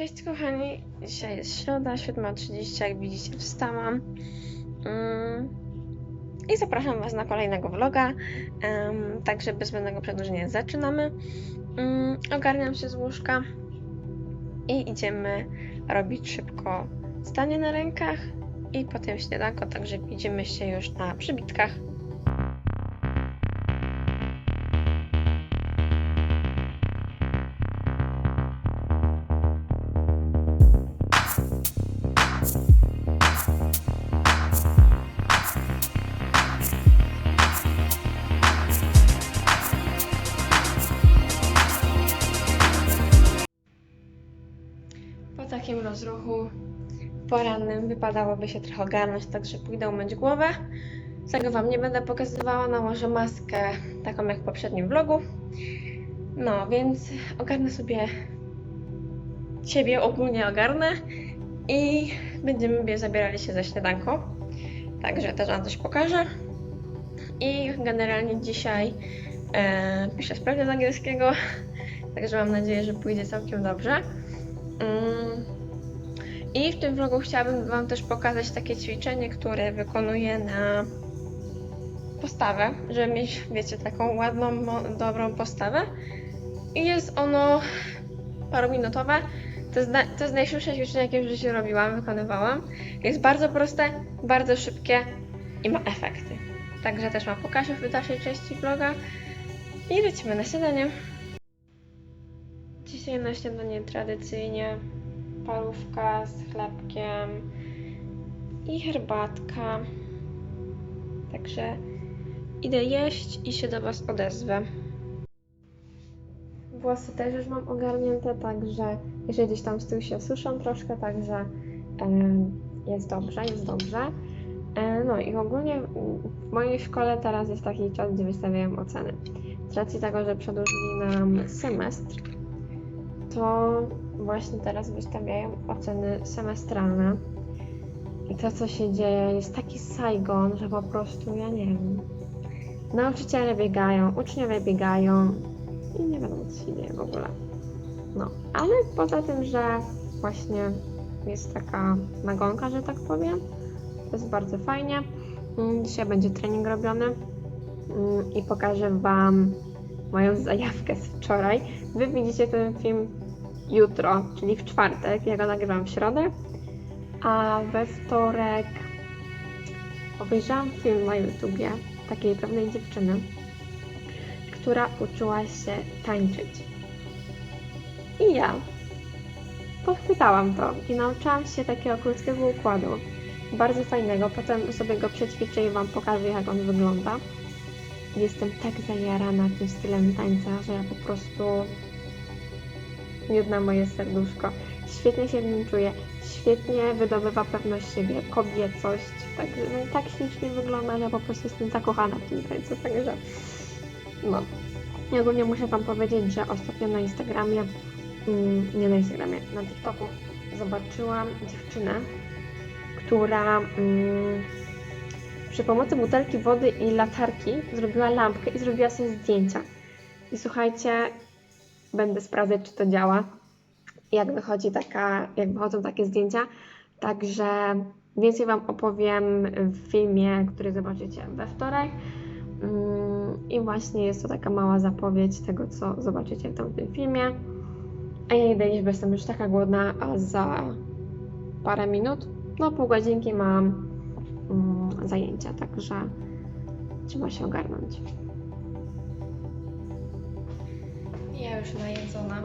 Cześć kochani, dzisiaj jest środa, 7.30, jak widzicie wstałam mm, i zapraszam Was na kolejnego vloga, także bez zbędnego przedłużenia zaczynamy. Mm, ogarniam się z łóżka i idziemy robić szybko stanie na rękach i potem śniadanko, także widzimy się już na przybitkach. Wypadałoby się trochę ogarnąć, także pójdę umyć głowę. Tego Wam nie będę pokazywała, nałożę maskę taką jak w poprzednim vlogu. No, więc ogarnę sobie siebie, ogólnie ogarnę i będziemy zabierali się za śniadanko. Także też Wam coś pokażę. I generalnie dzisiaj e, piszę sprawdzian angielskiego, także mam nadzieję, że pójdzie całkiem dobrze. Mm. I w tym vlogu chciałabym Wam też pokazać takie ćwiczenie, które wykonuję na postawę, żeby mieć, wiecie, taką ładną, dobrą postawę. I jest ono parominutowe. To jest, to jest najszybsze ćwiczenie, jakie w życiu robiłam, wykonywałam. Jest bardzo proste, bardzo szybkie i ma efekty. Także też Wam pokażę w dalszej części vloga. I lecimy na śniadanie. Dzisiaj na śniadanie tradycyjnie parówka z chlebkiem i herbatka. Także idę jeść i się do Was odezwę. Włosy też już mam ogarnięte, także jeżeli gdzieś tam z tyłu się suszą troszkę, także jest dobrze, jest dobrze. E, No i ogólnie w mojej szkole teraz jest taki czas, gdzie wystawiają oceny. Z racji tego, że przedłużyli nam semestr, to właśnie teraz wystawiają oceny semestralne. I to, co się dzieje, jest taki Saigon, że po prostu ja nie wiem. Nauczyciele biegają, uczniowie biegają i nie wiadomo, co się dzieje w ogóle. No, ale poza tym, że właśnie jest taka nagonka, że tak powiem, to jest bardzo fajnie. Mm, Dzisiaj będzie trening robiony mm, i pokażę Wam moją zajawkę z wczoraj. Wy widzicie ten film jutro, czyli w czwartek, ja go nagrywam w środę, a we wtorek obejrzałam film na YouTubie takiej pewnej dziewczyny, która uczyła się tańczyć. I ja podchwytałam to i nauczyłam się takiego krótkiego układu, bardzo fajnego. Potem sobie go przećwiczę i Wam pokażę, jak on wygląda. Jestem tak zajarana tym stylem tańca, że ja po prostu jedna moje serduszko. Świetnie się w nim czuję, świetnie wydobywa pewność siebie, kobiecość. Także no, i tak ślicznie wygląda, że po prostu jestem zakochana w tym tańcu. Także no. I ogólnie muszę Wam powiedzieć, że ostatnio na Instagramie, mm, nie na Instagramie, na TikToku zobaczyłam dziewczynę, która mm, przy pomocy butelki wody i latarki zrobiła lampkę i zrobiła sobie zdjęcia. I słuchajcie, będę sprawdzać, czy to działa, jak wychodzi taka, jak wychodzą takie zdjęcia. Także więcej Wam opowiem w filmie, który zobaczycie we wtorek. Mm, I właśnie jest to taka mała zapowiedź tego, co zobaczycie w tamtym filmie. A ja idę jeść, bo jestem już taka głodna, a za parę minut, no pół godzinki mam mm, zajęcia, także trzeba się ogarnąć. Ja już najedzona,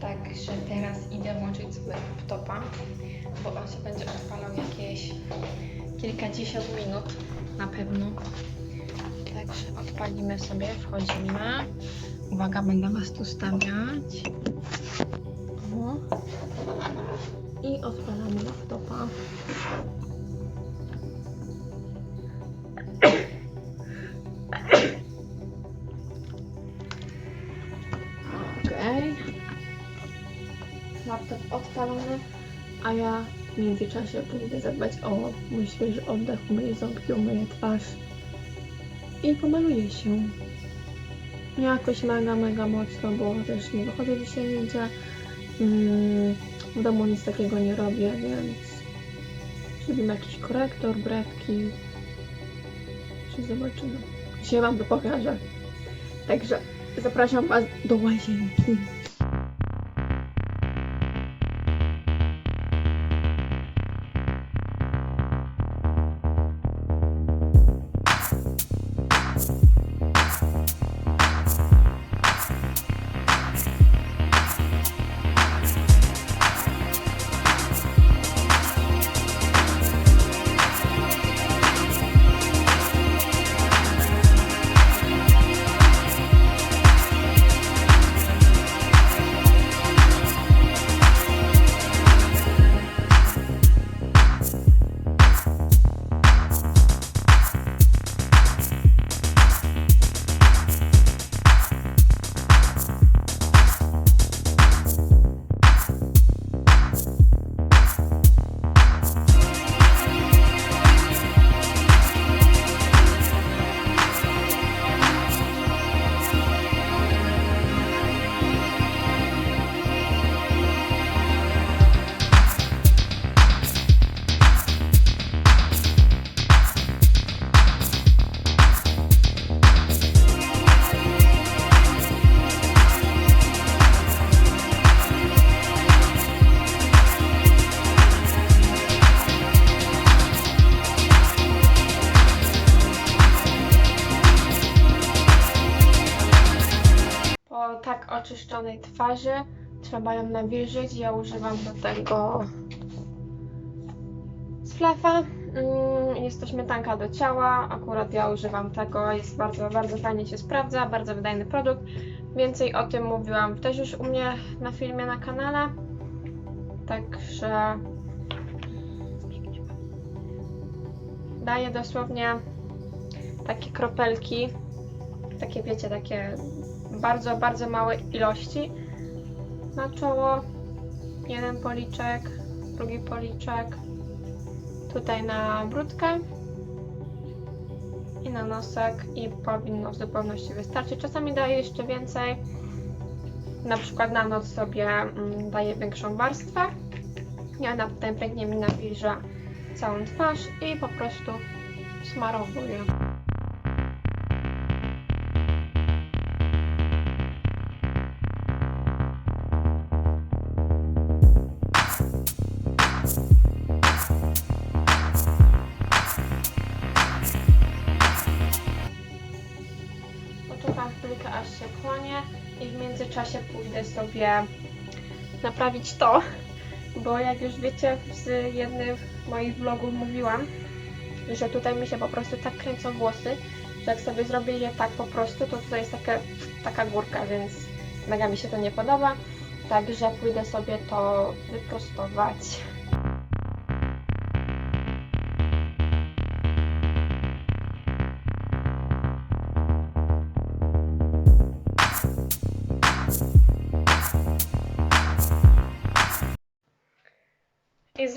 także teraz idę włączyć sobie laptopa, bo on się będzie odpalał jakieś kilkadziesiąt minut na pewno. Także odpalimy sobie, wchodzimy. Uwaga, będę Was tu stawiać. O. I odpalamy laptopa. Ja w międzyczasie pójdę zadbać o mój świeży oddech, umyję ząbki, umyję twarz i pomaluję się. Nie jakoś mega, mega mocno, bo też nie wychodzę dzisiaj nigdzie. Mm, W domu nic takiego nie robię, więc zrobimy jakiś korektor, brewki. Czy zobaczymy. Dzisiaj wam to pokażę. Także zapraszam was do łazienki. Twarzy trzeba ją nawilżyć. Ja używam do tego flefa. Mm, Jest to śmietanka do ciała. Akurat ja używam tego. Jest bardzo, bardzo fajnie się sprawdza. Bardzo wydajny produkt. Więcej o tym mówiłam też już u mnie na filmie na kanale. Także daję dosłownie takie kropelki. Takie wiecie, takie bardzo, bardzo małe ilości na czoło. Jeden policzek, drugi policzek. Tutaj na brudkę i na nosek i powinno w zupełności wystarczyć. Czasami daję jeszcze więcej. Na przykład na noc sobie mm, daję większą warstwę. Ja na potem pięknie mi nawilża całą twarz i po prostu smarowuję. Chwilkę aż się chłonie i w międzyczasie pójdę sobie naprawić to, bo jak już wiecie z jednych moich vlogów mówiłam, że tutaj mi się po prostu tak kręcą włosy, że jak sobie zrobię je tak po prostu, to tutaj jest taka, taka górka, więc mega mi się to nie podoba. Także pójdę sobie to wyprostować.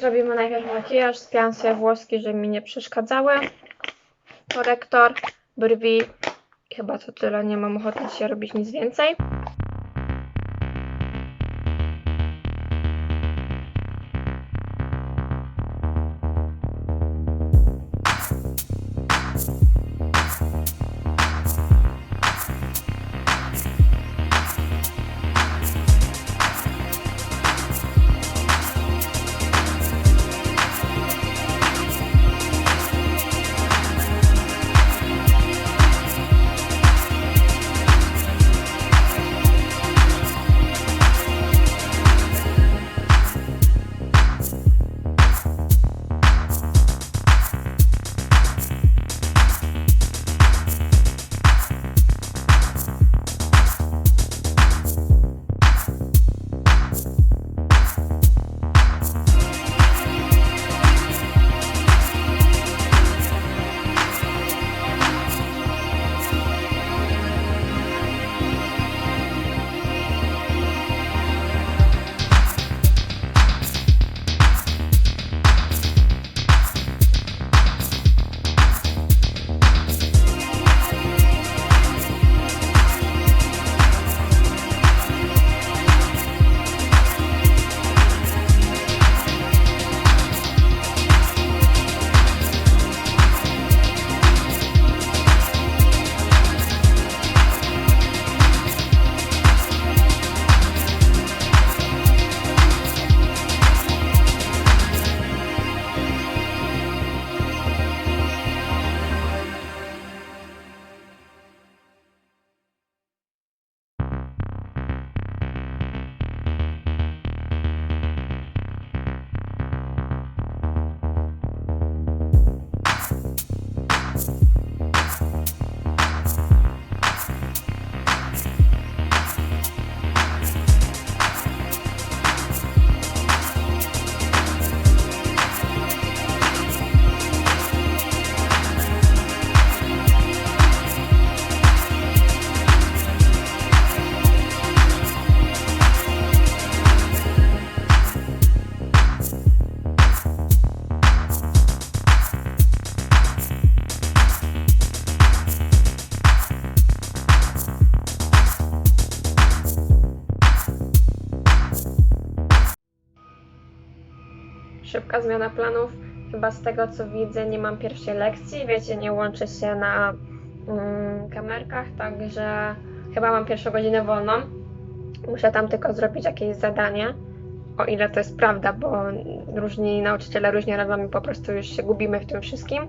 Zrobimy najpierw makijaż, spiam sobie włoski, żeby mi nie przeszkadzały. Korektor, brwi. I chyba to tyle, nie mam ochoty dzisiaj robić nic więcej. Planów. Chyba z tego co widzę, nie mam pierwszej lekcji. Wiecie, nie łączę się na mm, kamerkach, także chyba mam pierwszą godzinę wolną. Muszę tam tylko zrobić jakieś zadanie. O ile to jest prawda, bo różni nauczyciele różnie robią i po prostu już się gubimy w tym wszystkim.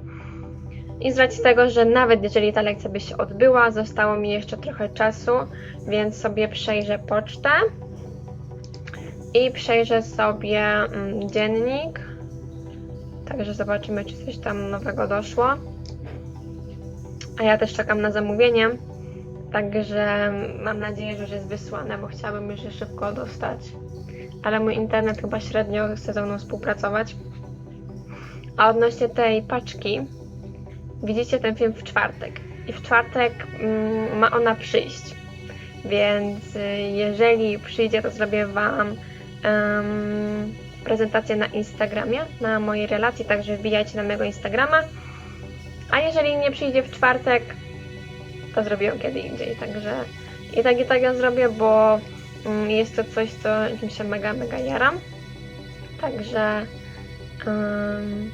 I z racji tego, że nawet jeżeli ta lekcja by się odbyła, zostało mi jeszcze trochę czasu, więc sobie przejrzę pocztę i przejrzę sobie mm, dziennik. Także zobaczymy, czy coś tam nowego doszło. A ja też czekam na zamówienie. Także mam nadzieję, że już jest wysłane, bo chciałabym już je szybko dostać. Ale mój internet chyba średnio chce ze mną współpracować. A odnośnie tej paczki, widzicie ten film w czwartek. I w czwartek mm, ma ona przyjść. Więc y, jeżeli przyjdzie, to zrobię Wam em, prezentację na Instagramie, na mojej relacji, także wbijajcie na mojego Instagrama. A jeżeli nie przyjdzie w czwartek, to zrobię ją kiedy indziej. Także i tak i tak ją zrobię, bo mm, jest to coś, co czym się mega, mega jaram. Także em,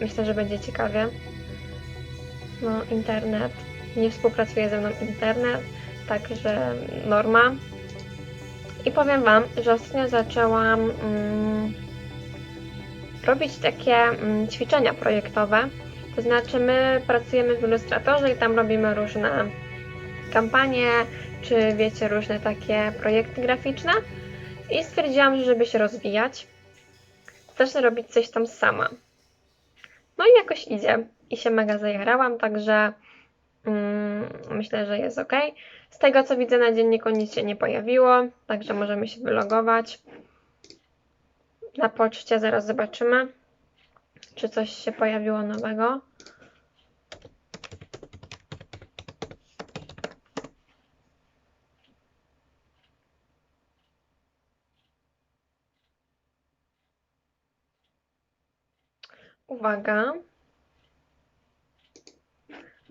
myślę, że będzie ciekawie. No, internet. Nie współpracuje ze mną internet, także norma. I powiem Wam, że ostatnio zaczęłam mm, robić takie mm, ćwiczenia projektowe. To znaczy, my pracujemy w Illustratorze i tam robimy różne kampanie, czy wiecie, różne takie projekty graficzne. I stwierdziłam, że żeby się rozwijać, zacznę robić coś tam sama. No i jakoś idzie. I się mega zajarałam, także mm, myślę, że jest ok. Z tego co widzę na dzienniku nic się nie pojawiło, także możemy się wylogować. Na poczcie zaraz zobaczymy, czy coś się pojawiło nowego. Uwaga.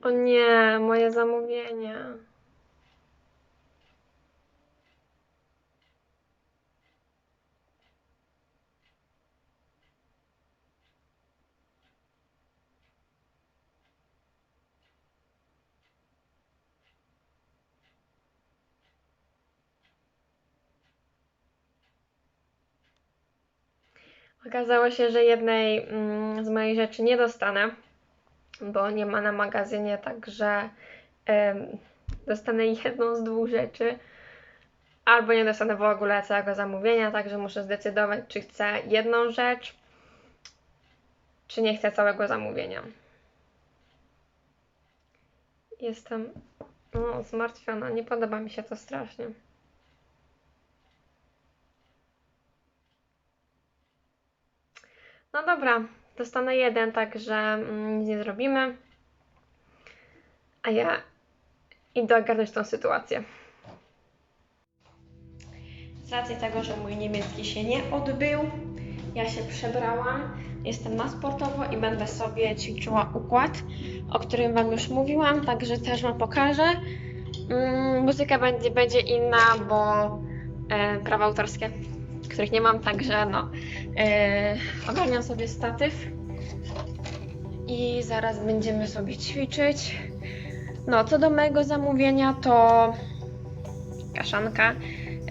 O nie, moje zamówienie. Okazało się, że jednej mm, z moich rzeczy nie dostanę, bo nie ma na magazynie, także dostanę jedną z dwóch rzeczy, albo nie dostanę w ogóle całego zamówienia, także muszę zdecydować, czy chcę jedną rzecz, czy nie chcę całego zamówienia. Jestem no, zmartwiona, nie podoba mi się to strasznie. No dobra, dostanę jeden, także mm, nic nie zrobimy. A ja idę ogarnąć tą sytuację. Z racji tego, że mój niemiecki się nie odbył, ja się przebrałam. Jestem na sportowo i będę sobie ćwiczyła układ, o którym Wam już mówiłam, także też Wam pokażę. Mm, muzyka będzie, będzie inna, bo e, prawa autorskie, których nie mam, także no. E, ogarniam sobie statyw i zaraz będziemy sobie ćwiczyć. No, co do mojego zamówienia, to kaszanka.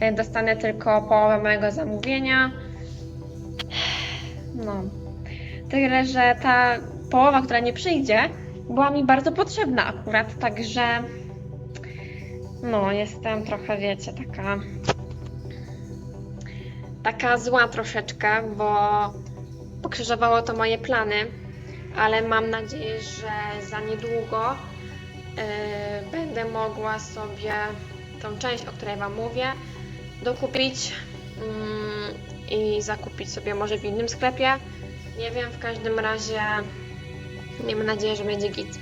E, Dostanę tylko połowę mojego zamówienia. No. Tyle, że ta połowa, która nie przyjdzie, była mi bardzo potrzebna akurat, także no, jestem trochę, wiecie, taka taka zła troszeczkę, bo pokrzyżowało to moje plany, ale mam nadzieję, że za niedługo yy, będę mogła sobie tą część, o której Wam mówię, dokupić yy, i zakupić sobie może w innym sklepie. Nie wiem, w każdym razie miejmy nadzieję, że będzie git.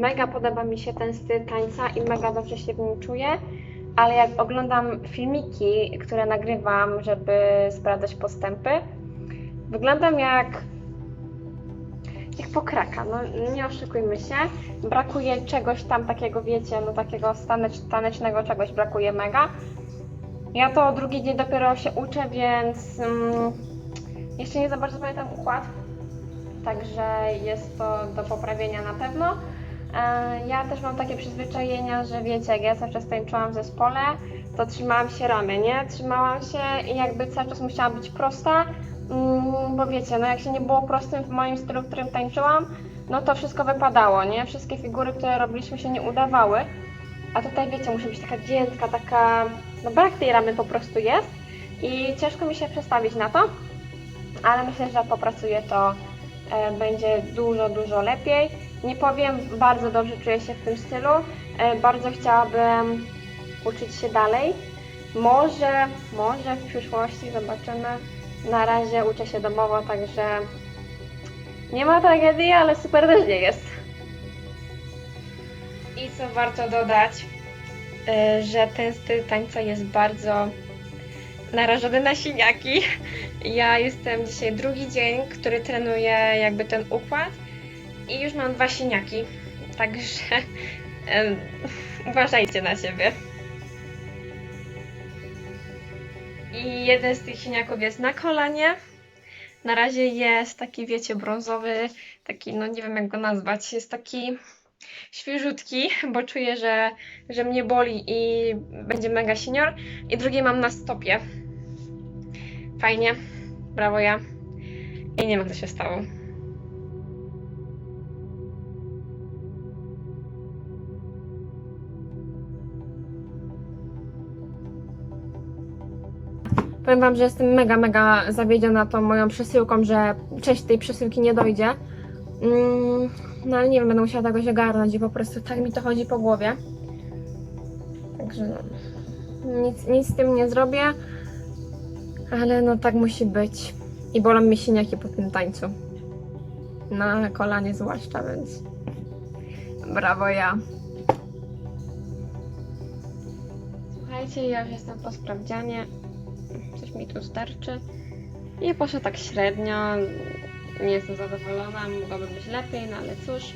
Mega podoba mi się ten styl tańca i mega dobrze się w nim czuję, ale jak oglądam filmiki, które nagrywam, żeby sprawdzać postępy, wyglądam jak jak pokraka, no nie oszukujmy się. Brakuje czegoś tam takiego, wiecie, no takiego stanecz, tanecznego czegoś brakuje mega. Ja to drugi dzień dopiero się uczę, więc mm, jeszcze nie za bardzo pamiętam układ. Także jest to do poprawienia na pewno. E, Ja też mam takie przyzwyczajenia, że wiecie, jak ja cały czas tańczyłam w zespole, to trzymałam się ramy, nie? Trzymałam się i jakby cały czas musiałam być prosta, mm, bo wiecie, no jak się nie było prostym w moim stylu, w którym tańczyłam, no to wszystko wypadało, nie? Wszystkie figury, które robiliśmy się nie udawały. A tutaj wiecie, muszę być taka giętka, taka, no brak tej ramy po prostu jest i ciężko mi się przestawić na to, ale myślę, że jak popracuję to e, będzie dużo, dużo lepiej. Nie powiem, bardzo dobrze czuję się w tym stylu. E, bardzo chciałabym uczyć się dalej. Może, może w przyszłości zobaczymy. Na razie uczę się domowo, także nie ma tragedii, ale super też nie jest. I co warto dodać, e, że ten styl tańca jest bardzo narażony na siniaki. Ja jestem dzisiaj drugi dzień, który trenuję jakby ten układ i już mam dwa siniaki, także uważajcie na siebie. I jeden z tych siniaków jest na kolanie. Na razie jest taki, wiecie, brązowy, taki, no nie wiem jak go nazwać, jest taki świeżutki, bo czuję, że, że mnie boli i będzie mega senior. I drugi mam na stopie. Fajnie, brawo ja. I nie wiem, co się stało. Powiem Wam, że jestem mega, mega zawiedziona tą moją przesyłką, że część tej przesyłki nie dojdzie. Mm, no ale nie wiem, będę musiała tego się ogarnąć i po prostu tak mi to chodzi po głowie. Także no, nic, nic z tym nie zrobię, ale no tak musi być. I bolą mi siniaki po tym tańcu. Na kolanie zwłaszcza, więc brawo ja. Słuchajcie, ja już jestem po sprawdzianie. Coś mi tu starczy. I poszło tak średnio. Nie jestem zadowolona, mogłoby być lepiej, no ale cóż.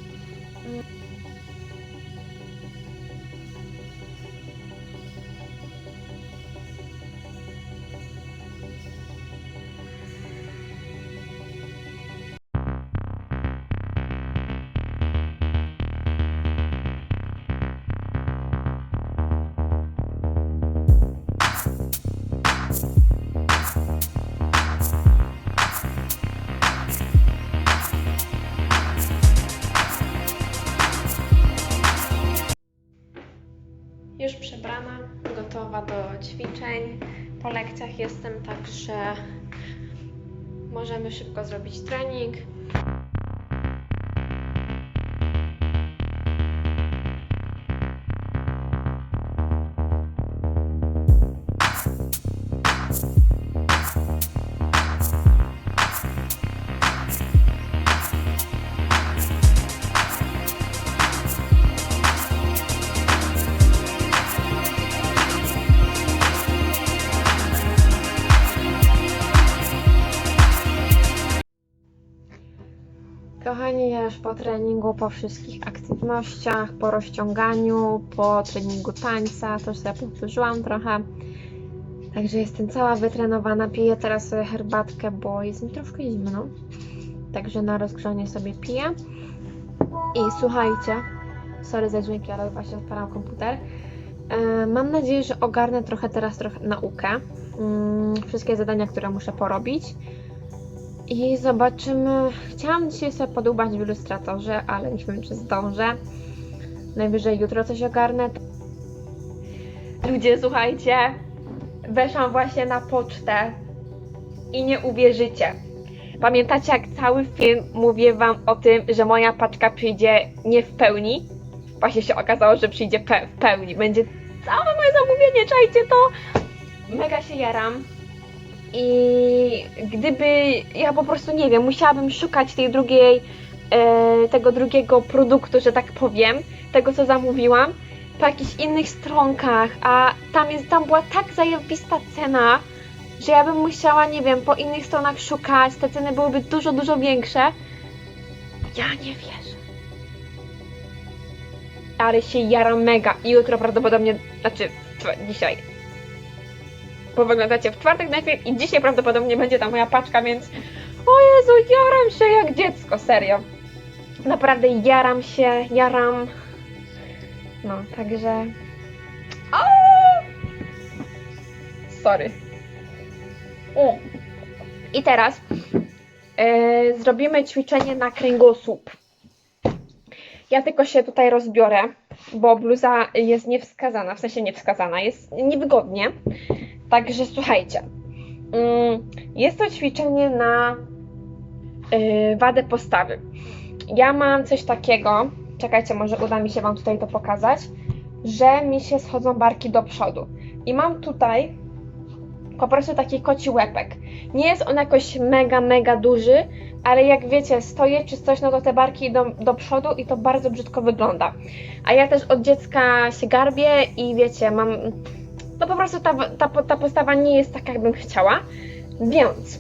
Treningu, po wszystkich aktywnościach, po rozciąganiu, po treningu tańca, już sobie powtórzyłam trochę. Także jestem cała wytrenowana, piję teraz sobie herbatkę, bo jest mi troszkę zimno. Także na rozgrzanie sobie piję. I słuchajcie, sorry za dźwięki, ale właśnie odpalam komputer. E, Mam nadzieję, że ogarnę trochę teraz trochę naukę. Mm, Wszystkie zadania, które muszę porobić. I zobaczymy. Chciałam dzisiaj sobie podubać w ilustratorze, ale nie wiem, czy zdążę. Najwyżej jutro coś ogarnę. Ludzie, słuchajcie, weszłam właśnie na pocztę i nie uwierzycie. Pamiętacie, jak cały film mówię Wam o tym, że moja paczka przyjdzie nie w pełni? Właśnie się okazało, że przyjdzie pe- w pełni. Będzie całe moje zamówienie, czajcie to! Mega się jaram. I gdyby ja po prostu nie wiem, musiałabym szukać tej drugiej, e, tego drugiego produktu, że tak powiem, tego co zamówiłam, po jakichś innych stronkach, a tam jest, tam była tak zajebista cena, że ja bym musiała, nie wiem, po innych stronach szukać, te ceny byłyby dużo, dużo większe. Ja nie wierzę. Ale się jaram mega i jutro prawdopodobnie, znaczy dzisiaj. Bo wyglądacie w czwartek najpierw i dzisiaj prawdopodobnie będzie ta moja paczka, więc o Jezu, jaram się jak dziecko, serio. Naprawdę jaram się, jaram. No, także... O! Sorry. U. I teraz e, zrobimy ćwiczenie na kręgosłup. Ja tylko się tutaj rozbiorę, bo bluza jest niewskazana, w sensie niewskazana, jest niewygodnie. Także słuchajcie. Mm, Jest to ćwiczenie na y, wadę postawy. Ja mam coś takiego, czekajcie, może uda mi się Wam tutaj to pokazać, że mi się schodzą barki do przodu. I mam tutaj po prostu taki koci łepek. Nie jest on jakoś mega, mega duży, ale jak wiecie, stoję czy coś, no to te barki idą do przodu i to bardzo brzydko wygląda. A ja też od dziecka się garbię i wiecie, mam. No po prostu ta, ta, ta postawa nie jest taka, jakbym chciała. Więc,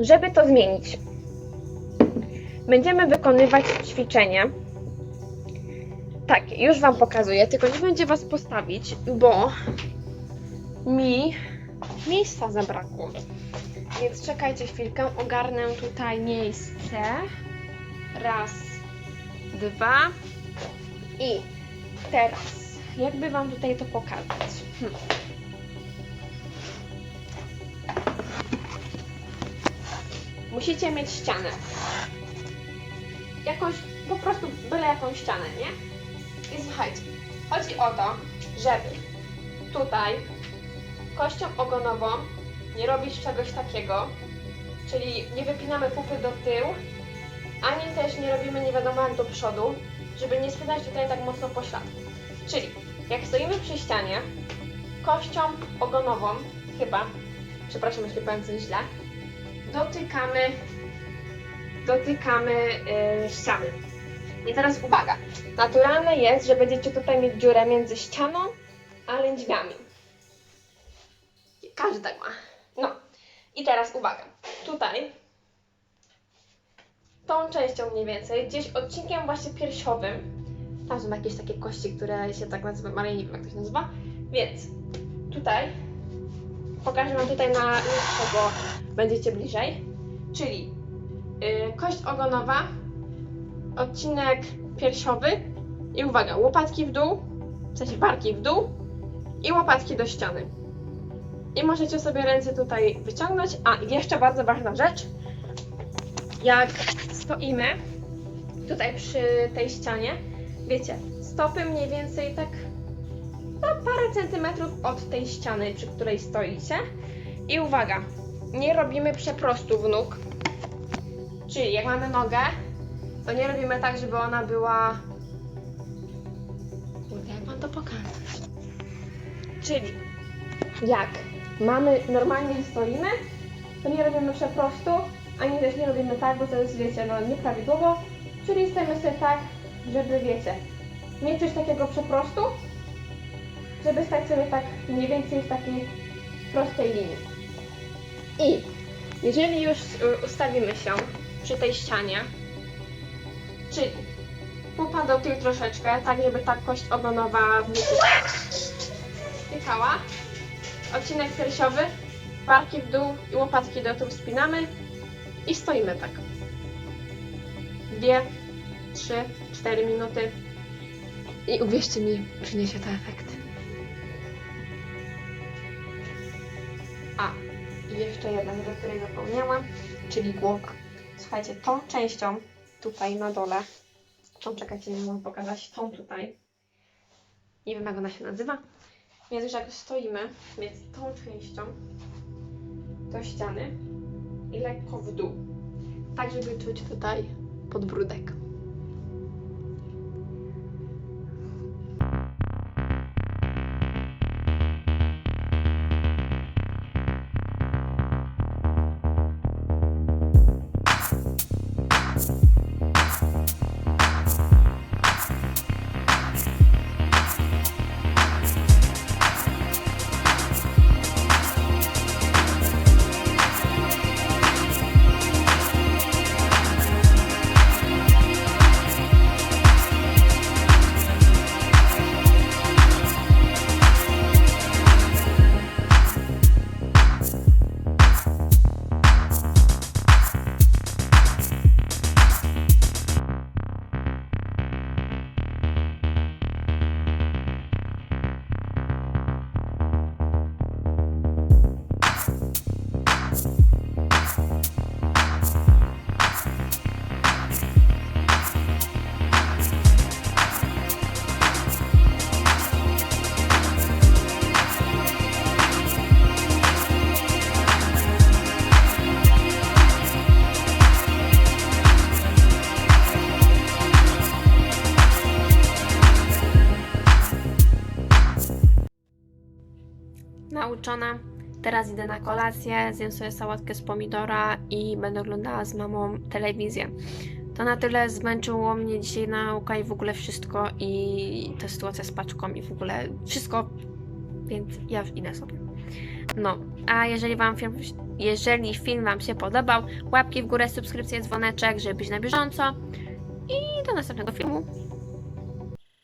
żeby to zmienić, będziemy wykonywać ćwiczenie. Tak, już Wam pokazuję, tylko nie będzie Was postawić, bo mi miejsca zabrakło. Więc czekajcie chwilkę, ogarnę tutaj miejsce. Raz, dwa i teraz, jakby Wam tutaj to pokazać. Hm. Musicie mieć ścianę. Jakąś, po prostu byle jakąś ścianę, nie? I słuchajcie, chodzi o to, żeby tutaj kością ogonową nie robić czegoś takiego, czyli nie wypinamy pupy do tyłu, ani też nie robimy nie wiadomo jak do przodu, żeby nie spinać tutaj tak mocno pośladku. Czyli jak stoimy przy ścianie, kością ogonową, chyba, przepraszam, jeśli powiem coś źle, dotykamy, dotykamy yy, ściany. I teraz uwaga, naturalne jest, że będziecie tutaj mieć dziurę między ścianą a lędźwiami. Każdy tak ma. No. I teraz uwaga. Tutaj tą częścią mniej więcej, gdzieś odcinkiem właśnie piersiowym, tam są jakieś takie kości, które się tak nazywają, ale nie wiem jak to się nazywa, więc tutaj pokażę Wam tutaj na lustrze, bo będziecie bliżej, czyli yy, kość ogonowa, odcinek piersiowy i uwaga, łopatki w dół, w sensie barki w dół i łopatki do ściany. I możecie sobie ręce tutaj wyciągnąć. A, jeszcze bardzo ważna rzecz. Jak stoimy tutaj przy tej ścianie, wiecie, stopy mniej więcej tak no, parę centymetrów od tej ściany, przy której stoicie. I uwaga, nie robimy przeprostów nóg. Czyli jak mamy nogę, to nie robimy tak, żeby ona była... Kurde, jak mam to pokazać? Czyli jak mamy, normalnie stoimy, to nie robimy przeprostu, ani też nie robimy tak, bo to jest, wiecie, no nieprawidłowo, czyli stoimy sobie tak, żeby, wiecie, mieć coś takiego przeprostu, żeby stać sobie tak mniej więcej w takiej prostej linii. I jeżeli już ustawimy się przy tej ścianie, czyli pupa do troszeczkę, tak żeby ta kość ogonowa stykała, odcinek piersiowy, barki w dół i łopatki do tyłu spinamy i stoimy tak. Dwie, trzy, cztery minuty i uwierzcie mi, przyniesie to efekt. A, i jeszcze jedna rzecz, o której zapomniałam, czyli głowa. Słuchajcie, tą częścią tutaj na dole, tą czekajcie, nie mogę pokazać, tą tutaj, nie wiem jak ona się nazywa, więc już jak stoimy, więc tą częścią do ściany i lekko w dół. Tak, żeby czuć tutaj podbródek. Teraz idę na kolację, zjem sobie sałatkę z pomidora i będę oglądała z mamą telewizję. To na tyle zmęczyło mnie dzisiaj nauka i w ogóle wszystko i ta sytuacja z paczką i w ogóle wszystko, więc ja już idę sobie. No, a jeżeli wam film, jeżeli film wam się podobał, łapki w górę, subskrypcję, dzwoneczek, żeby być na bieżąco i do następnego filmu.